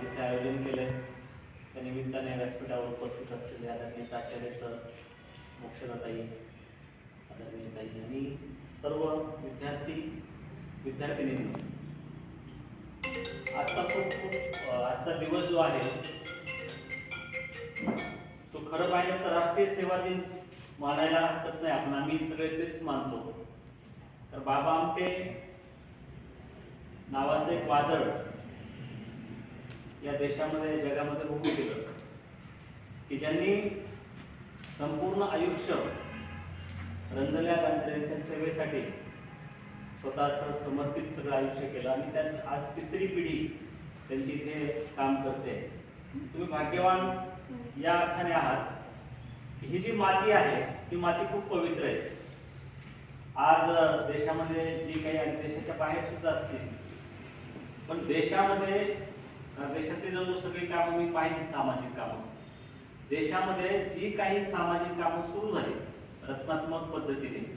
आज इथे आयोजन केलं आहे त्या निमित्ताने व्यासपीठावर उपस्थित असलेले आदरणीय प्राचार्य सर मोक्षदाताई आदरणीय ताई आणि सर्व विद्यार्थी विद्यार्थिनींना. आजचा खूप खूप आजचा दिवस जो आहे तो खरं पाहिजे तर राष्ट्रीय सेवा दिन मानायला हरकत नाही. आपण आम्ही सगळे तेच मानतो. तर बाबा आमटे नावाचं एक वादळ या देशामध्ये जगामध्ये उभं केलं. की ज्यांनी संपूर्ण आयुष्य रंजल्या गांधऱ्यांच्या सेवेसाठी स्वतःचं समर्पित सगळं आयुष्य केलं आणि त्या आज तिसरी पिढी त्यांची इथे काम करते. तुम्ही भाग्यवान या अर्थाने आहात ही जी माती आहे ती माती खूप पवित्र आहे. आज देशामध्ये जी काही आणि देशाच्या बाहेर सुद्धा असतील पण देशामध्ये देशातली जवळजवळ सगळी कामं मी पाहिली सामाजिक कामं. देशामध्ये जी काही सामाजिक कामं सुरू झाली रचनात्मक पद्धतीने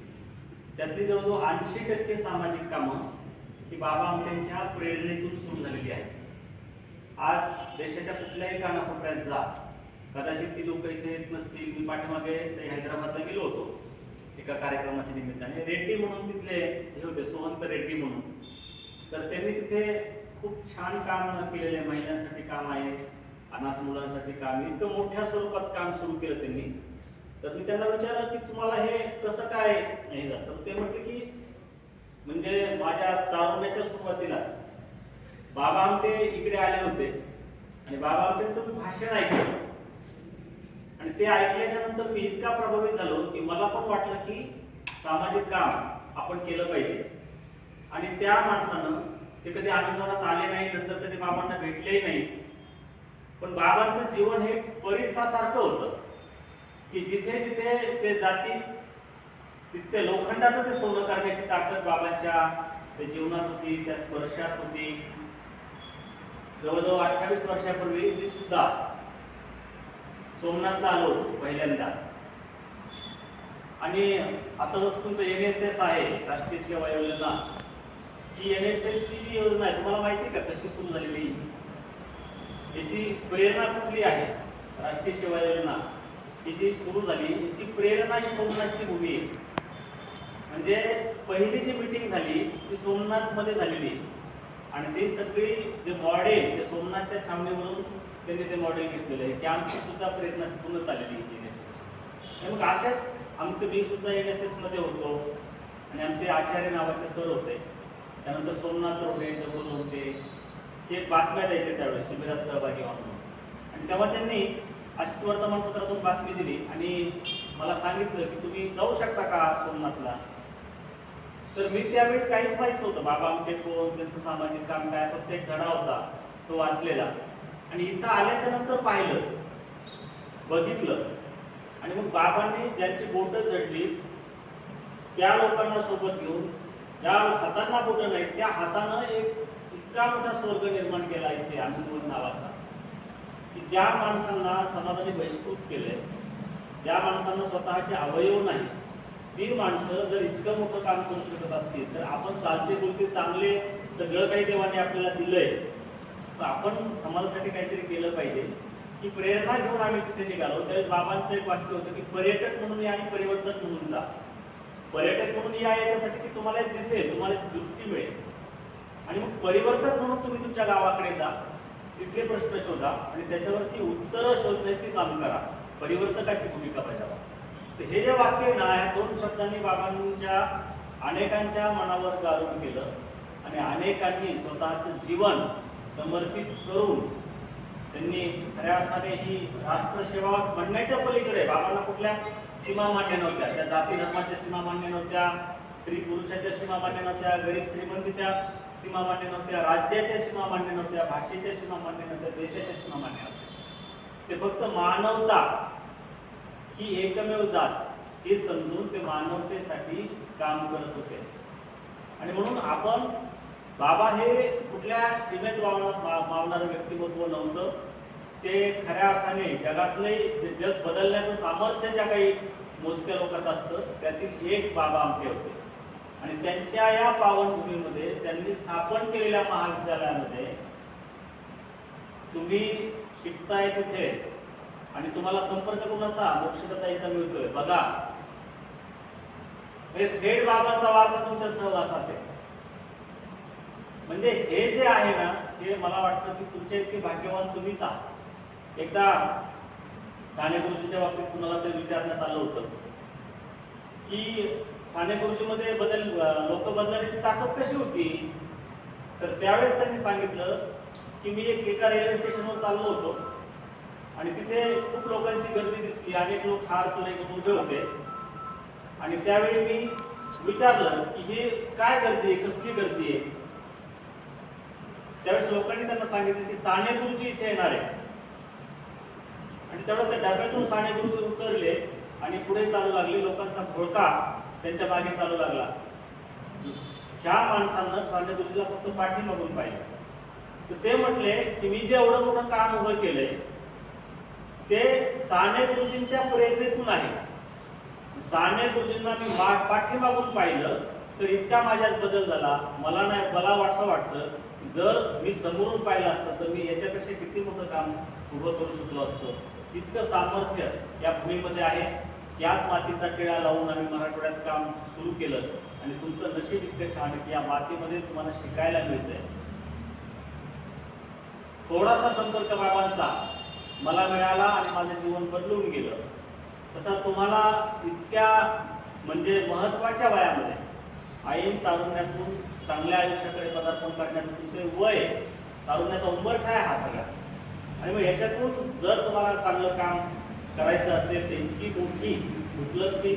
त्यातली जवळजवळ ऐंशी टक्के सामाजिक कामं ही बाबा आमट्यांच्या प्रेरणेतून सुरू झालेली आहेत. आज देशाच्या कुठल्याही कानाकोपऱ्यात जा. कदाचित ती लोक इथे येत नसतील. मी पाठीमागे ते हैदराबादला गेलो होतो. एका कार्यक्रमाच्या निमित्ताने. रेड्डी म्हणून तिथले हे होते सोहंत रेड्डी म्हणून. तर त्यांनी तिथे खूप छान काम केलेले आहे महिलांसाठी काम आहे. अनाथ मुलांसाठी काम इतकं मोठ्या स्वरूपात काम सुरू केलं त्यांनी. तर मी त्यांना विचारलं की तुम्हाला हे कसं काय हे जातं ते म्हटले की म्हणजे माझ्या तारुण्याच्या सुरुवातीलाच बाबा आमटे इकडे आले होते. आणि बाबा आमटेंचं मी भाषण ऐकलं. आणि ते ऐकल्याच्या नंतर मी इतका प्रभावित झालो की मला पण वाटलं की सामाजिक काम आपण केलं पाहिजे. आणि त्या माणसानं ते कधी आनंदवनात आले नाही नंतर कधी बाबांना भेटलेही नाही. पण बाबांचं जीवन हे परिसासारखं होतं. की जिथे जिथे ते जातील तिथे लोखंडाचं ते सोनं करण्याची ताकद बाबांच्या त्या जीवनात होती त्या स्पर्शात होती. जवळजवळ अठ्ठावीस वर्षापूर्वी मी सुद्धा सोमनाथला आलो होतो पहिल्यांदा. आणि आता जसं तुमचं एन एस एस आहे राष्ट्रीय सेवा योजना ही एन एस एलची जी योजना आहे तुम्हाला माहिती आहे का कशी सुरू झालेली? याची प्रेरणा कुठली आहे? राष्ट्रीय सेवा योजना. ही जी सुरू झाली याची प्रेरणा ही सोमनाथची भूमी आहे. म्हणजे पहिली जी मिटिंग झाली ती सोमनाथमध्ये झालेली. आणि ते सगळी जे मॉडेल ते सोमनाथच्या छावणीवरून त्यांनी ते मॉडेल घेतलेलं आहे. की आमची सुद्धा प्रेरणा तिथूनच आलेली एन एस एस मग अशाच आमचं मी सुद्धा एन एस एसमध्ये होतो. आणि आमचे आचार्य नावाचे सर होते. त्यानंतर सोमनाथ रोडे दगोल होते हे बातम्या द्यायचे त्यावेळेस शिबिरात सहभागी व्हा आणि तेव्हा त्यांनी अशी वर्तमानपत्रातून बातमी दिली आणि मला सांगितलं की तुम्ही जाऊ शकता का सोमनाथला? तर मी त्यावेळी काहीच माहीत नव्हतं. बाबा आमचे कोण त्यांचं सामाजिक काम काय फक्त एक धडा होता तो वाचलेला. आणि इथं आल्याच्यानंतर पाहिलं बघितलं. आणि मग बाबांनी ज्यांची बोटं जडली त्या लोकांना सोबत घेऊन ज्या हातांना बोटं नाहीत त्या हातानं एक इतका मोठा स्वर्ग निर्माण केला इथे आनंदवन नावाचा की ज्या माणसांना समाजाने बहिष्कृत केलंय ज्या माणसांना स्वतःचे अवयव नाही ती माणसं जर इतकं मोठं काम करू शकत असतील तर आपण चालते बोलते चांगले सगळं काही देवाने आपल्याला दिलंय तर आपण समाजासाठी काहीतरी केलं पाहिजे की प्रेरणा घेऊन आम्ही तिथे निघालो. त्यावेळी बाबांचं एक वाक्य होतं की पर्यटक म्हणून या आणि परिवर्तक म्हणून जा. पर्यटक म्हणून या याच्यासाठी की तुम्हाला दिसेल तुम्हाला दृष्टी मिळेल. आणि मग परिवर्तक म्हणून तुम्ही तुमच्या गावाकडे जा तिथले प्रश्न शोधा आणि त्याच्यावरती उत्तरं शोधण्याची काम करा. परिवर्तकाची भूमिका बजावा. तर हे जे वाक्य आहे ना ह्या दोन शब्दांनी बाबांच्या अनेकांच्या मनावर गारून केलं आणि अनेकांनी स्वतःचं जीवन समर्पित करून त्यांनी खऱ्या अर्थाने ही राष्ट्रसेवा म्हणण्याच्या पलीकडे बाबांना कुठल्या सीमा मान्य नव्हत्या. त्या जाती धर्माच्या सीमा मान्य नव्हत्या स्त्री पुरुषाच्या सीमा मान्य नव्हत्या गरीब श्रीमंतीच्या सीमा मान्य नव्हत्या राज्याच्या सीमा मान्य नव्हत्या भाषेच्या सीमा मान्य नव्हत्या देशाच्या सीमा मान्य नव्हत्या. ते फक्त मानवता ही एकमेव जात हे समजून ते मानवतेसाठी काम करत होते. आणि म्हणून आपण बाबा हे कुठल्या सीमेत वावणार मावणारं व्यक्तिमत्व नव्हतं. ते खऱ्या अर्थाने जगातले जे जग बदलण्याचं सामर्थ्य ज्या काही मोजक्या लोकांत असतं त्यातील एक बाबा आमचे होते. आणि त्यांच्या या पावनभूमीमध्ये त्यांनी स्थापन केलेल्या महाविद्यालयामध्ये तुम्ही शिकताय तिथे आणि तुम्हाला संपर्क कोणाचा? मोक्षदाताईचा मिळतोय. बघा. म्हणजे थेट बाबांचा वारसा तुमच्या सहवासात आहे. म्हणजे हे जे आहे ना हे मला वाटतं की तुमच्या इतके भाग्यवान तुम्हीच आहात. एकदा साने गुरुजींच्या बाबतीत कुणाला ते विचारण्यात आलं होतं की साने गुरुजीमध्ये बदल लोक बदलण्याची ताकद कशी होती? तर त्यावेळेस त्यांनी सांगितलं की मी एक एका रेल्वे स्टेशनवर चाललो होतो आणि तिथे खूप लोकांची गर्दी दिसली. अनेक लोक हार तुले उभे होते. आणि त्यावेळी मी विचारलं की हे काय गर्दी आहे? कसली गर्दी आहे? त्यावेळेस लोकांनी त्यांना सांगितलं की साने गुरुजी इथे येणार आहे. आणि तेवढं त्या डब्यातून साने गुरुजी उतरले आणि पुढे चालू लागले. लोकांचा घोळका त्यांच्या मागे चालू लागला. ह्या माणसांना साने गुरुजीला फक्त पाठीमागून पाहिजे तर ते म्हटले की मी जे एवढं मोठं काम उभं केलंय ते साने गुरुजींच्या प्रेरणेतून आहे. साने गुरुजींना मी मा- पाठीमागून पाहिलं तर इतका माझ्यात बदल झाला. मला नाही मला असं वाटतं जर मी समोरून पाहिलं असतं तर मी याच्यापेक्षा किती मोठं काम उभं करू शकलो असतो? इतकं सामर्थ्य या भूमीमध्ये आहे. याच मातीचा टिळा लावून आम्ही मराठवाड्यात काम सुरू केलं. आणि तुमचं नशीब इतकं छान आहे की या मातीमध्ये तुम्हाला शिकायला मिळतंय. थोडासा संपर्क बाबांचा मला मिळाला आणि माझं जीवन बदलून गेलं. तसा तुम्हाला इतक्या म्हणजे महत्त्वाच्या वयामध्ये आईन तारुण्यातून चांगल्या आयुष्याकडे पदार्पण करण्याचं तुमचे वय तारुण्याचा उंबरठा आहे हा सगळा? आणि मग याच्यातून जर तुम्हाला चांगलं काम करायचं असेल तर इतकी मोठी उपलब्धी